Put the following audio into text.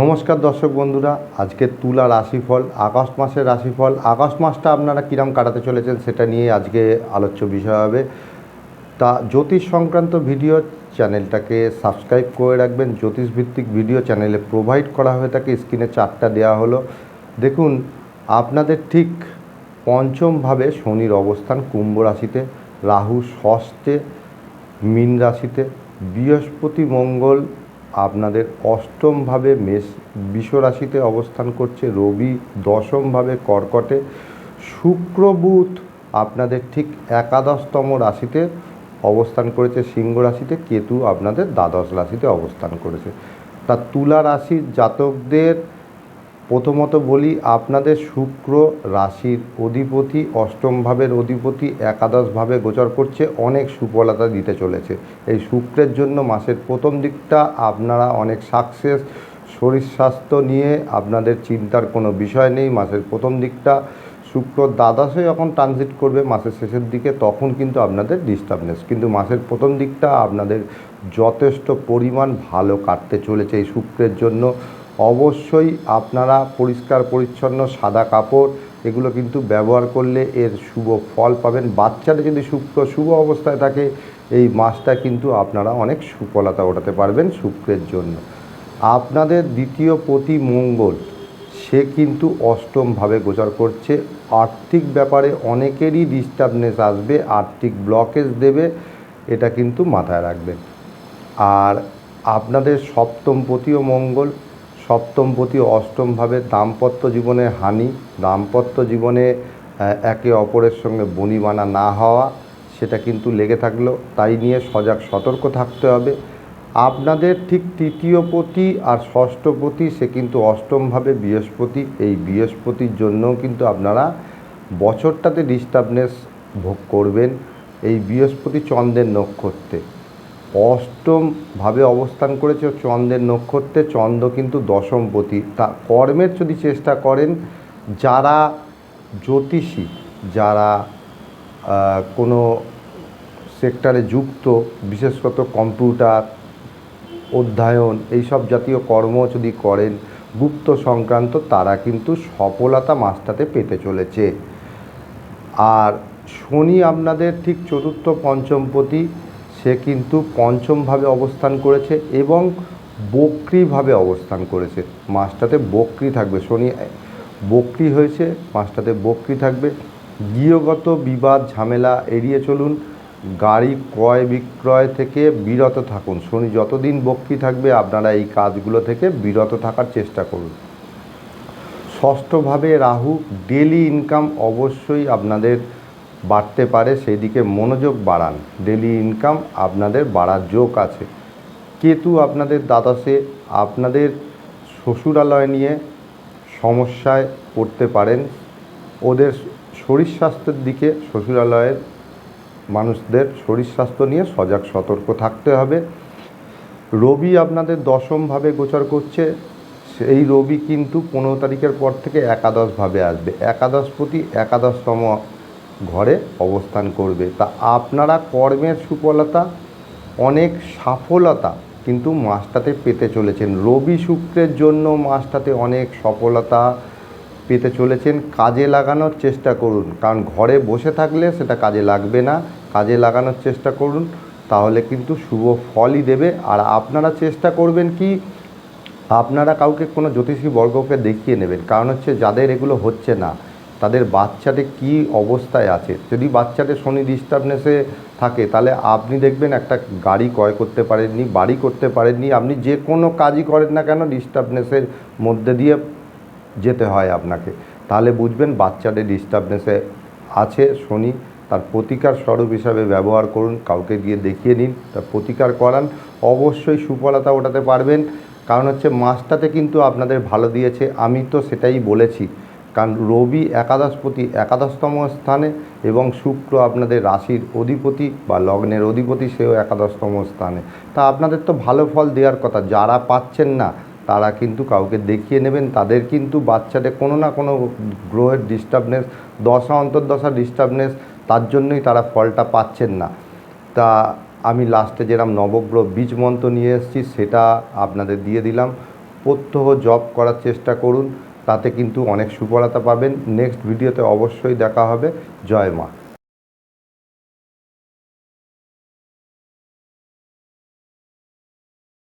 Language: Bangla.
নমস্কার দর্শক বন্ধুরা, আজকে তুলা রাশিফল, আগস্ট মাসের রাশিফল। আগস্ট মাসটা আপনারা কিরাম কাটাতে চলেছেন সেটা নিয়ে আজকে আলোচ্য বিষয় হবে। তা জ্যোতিষ সংক্রান্ত ভিডিও চ্যানেলটাকে সাবস্ক্রাইব করে রাখবেন। জ্যোতিষভিত্তিক ভিডিও চ্যানেলে প্রোভাইড করা হয়ে থাকে, স্ক্রিনে চারটা দেওয়া হলো। দেখুন, আপনাদের ঠিক পঞ্চমভাবে শনির অবস্থান কুম্ভ রাশিতে, রাহু ষষ্ঠে, মীন রাশিতে, বৃহস্পতি, মঙ্গল আপনাদের অষ্টমভাবে মেষ বিশ্বরাশিতে রাশিতে অবস্থান করছে, রবি দশমভাবে কর্কটে, শুক্র বুধ আপনাদের ঠিক একাদশতম রাশিতে অবস্থান করেছে, সিংহ রাশিতে, কেতু আপনাদের দ্বাদশ রাশিতে অবস্থান করেছে। তা তুলা রাশির জাতকদের প্রথমত বলি, আপনাদের শুক্র রাশির অধিপতি অষ্টম ভাবের অধিপতি একাদশভাবে গোচর করছে, অনেক সুফলতা দিতে চলেছে। এই শুক্রের জন্য মাসের প্রথম দিকটা আপনারা অনেক সাকসেস শরীর স্বাস্থ্য নিয়ে আপনাদের চিন্তার কোনো বিষয় নেই। মাসের প্রথম দিকটা শুক্র দ্বাদশে যখন ট্রানজিট করবে মাসের শেষের দিকে, তখন কিন্তু আপনাদের ডিস্টার্বনেস কিন্তু মাসের প্রথম দিকটা আপনাদের যথেষ্ট পরিমাণ ভালো কাটতে চলেছে এই শুক্রের জন্য। অবশ্যই আপনারা পরিষ্কার, পরিচ্ছন্ন সাদা কাপড়, এগুলো কিন্তু ব্যবহার করলে এর শুভ ফল পাবেন। বাচ্চাদের যদি শুক্র, শুভ অবস্থায় থাকে, এই মাসটা কিন্তু আপনারা অনেক সুফলতা ওঠাতে পারবেন শুক্রের জন্য। আপনাদের দ্বিতীয় প্রতি মঙ্গল, সে কিন্তু অষ্টমভাবে গোচর করছে। আর্থিক ব্যাপারে অনেকেরই ডিস্টার্বনেস আসবে, আর্থিক ব্লকেজ দেবে, এটা কিন্তু মাথায় রাখবেন। আর আপনাদের সপ্তম পতিও মঙ্গল সপ্তমপতি অষ্টমভাবে দাম্পত্য জীবনে হানি, দাম্পত্য জীবনে একে অপরের সঙ্গে বনিবানা না হওয়া, সেটা কিন্তু লেগে থাকল। তাই নিয়ে সজাগ সতর্ক থাকতে হবে। আপনাদের ঠিক তৃতীয় পতি আর ষষ্ঠপতি সে কিন্তু অষ্টমভাবে বৃহস্পতি। এই বৃহস্পতির জন্যও কিন্তু আপনারা বছরটাতে ডিস্টার্বনেস ভোগ করবেন। এই বৃহস্পতি চন্দ্রের নক্ষত্রে। অষ্টমভাবে অবস্থান করেছে চন্দ্রের নক্ষত্রে। চন্দ্র কিন্তু দশমপতি। তা কর্মের যদি চেষ্টা করেন, যারা জ্যোতিষী, যারা কোনো সেক্টরে যুক্ত বিশেষত কম্পিউটার, অধ্যয়ন, এইসব জাতীয় কর্ম যদি করেন, গুপ্ত সংক্রান্ত, তারা কিন্তু সফলতা মাসটাতে পেতে চলেছে। আর শনি আপনাদের ঠিক চতুর্থ পঞ্চমপতি সে কিন্তু পঞ্চমভাবে অবস্থান করেছে এবং বক্রিভাবে অবস্থান করেছে। মাসটাতে বক্রি থাকবে। শনি বক্রি হয়েছে, মাসটাতে বক্রি থাকবে। গৃহগত বিবাদ, ঝামেলা এড়িয়ে চলুন। গাড়ি ক্রয় বিক্রয় থেকে বিরত থাকুন। শনি যতদিন বক্রি থাকবে, আপনারা এই কাজগুলো থেকে বিরত থাকার চেষ্টা করুন। ষষ্ঠভাবে রাহু ডেলি ইনকাম অবশ্যই আপনাদের বাড়তে পারে সেই দিকে মনোযোগ বাড়ান। ডেলি ইনকাম আপনাদের বাড়ার যোগ আছে। কেতু আপনাদের দ্বাদশে আপনাদের শ্বশুরালয় নিয়ে সমস্যায় পড়তে পারেন। ওদের শরীর স্বাস্থ্যের দিকে শ্বশুরালয়ের মানুষদের শরীর স্বাস্থ্য নিয়ে সজাগ সতর্ক থাকতে হবে। রবি আপনাদের দশমভাবে গোচর করছে। সেই রবি কিন্তু পনেরো তারিখের পর থেকে একাদশভাবে আসবে। একাদশপতি একাদশতম ঘরে অবস্থান করবে। তা আপনারা কর্মের সুফলতা, অনেক সফলতা কিন্তু মাসটাতে পেতে চলেছেন। রবি শুক্রের জন্য মাসটাতে অনেক সফলতা পেতে চলেছেন। কাজে লাগানোর চেষ্টা করুন। কারণ ঘরে বসে থাকলে সেটা কাজে লাগবে না। কাজে লাগানোর চেষ্টা করুন, তাহলে কিন্তু শুভ ফলই দেবে। আর আপনারা চেষ্টা করবেন কি, আপনারা কাউকে কোনো জ্যোতিষী বর্গকে দেখিয়ে নেবেন। কারণ হচ্ছে যাদের এগুলো হচ্ছে না। তাদের বাচ্চাদের কি অবস্থায় আছে? যদি বাচ্চাদের শনি ডিস্টার্বনেসে থাকে, তাহলে আপনি দেখবেন একটা গাড়ি ক্রয় করতে পারেননি, বাড়ি করতে পারেননি, আপনি যে কোনো কাজই করেন না কেন ডিস্টার্বনেসের মধ্যে দিয়ে যেতে হয় আপনাকে। তাহলে বুঝবেন বাচ্চাদের ডিস্টার্বনেসে আছে শনি, তার প্রতিকার স্বরূপ হিসাবে ব্যবহার করুন, কাউকে গিয়ে দেখিয়ে নিন, তার প্রতিকার করান। অবশ্যই সুফলতা ওঠাতে পারবেন। কারণ হচ্ছে মাসটাতে কিন্তু আপনাদের ভালো দিয়েছে, আমি তো সেটাই বলেছি। কারণ রবি একাদশপতি একাদশতম স্থানে এবং শুক্র আপনাদের রাশির অধিপতি বা লগ্নের অধিপতি সেও একাদশতম স্থানে। তা আপনাদের তো ভালো ফল দেওয়ার কথা, যারা পাচ্ছেন না, তারা কিন্তু কাউকে দেখিয়ে নেবেন। তাদের কিন্তু বাচ্চাদের কোনো না কোনো গ্রহের ডিস্টার্বনেস দশা, অন্তর্দশা ডিস্টার্বনেস তার জন্যই তারা ফলটা পাচ্ছেন না। তা আমি লাস্টে যেরকম নবগ্রহ বীজ মন্ত্র নিয়ে এসেছি, সেটা আপনাদের দিয়ে দিলাম। প্রত্যহ জব করার চেষ্টা করুন। তাতে কিন্তু অনেক সুফলতা পাবেন। নেক্সট ভিডিওতে অবশ্যই দেখা হবে। জয় মা।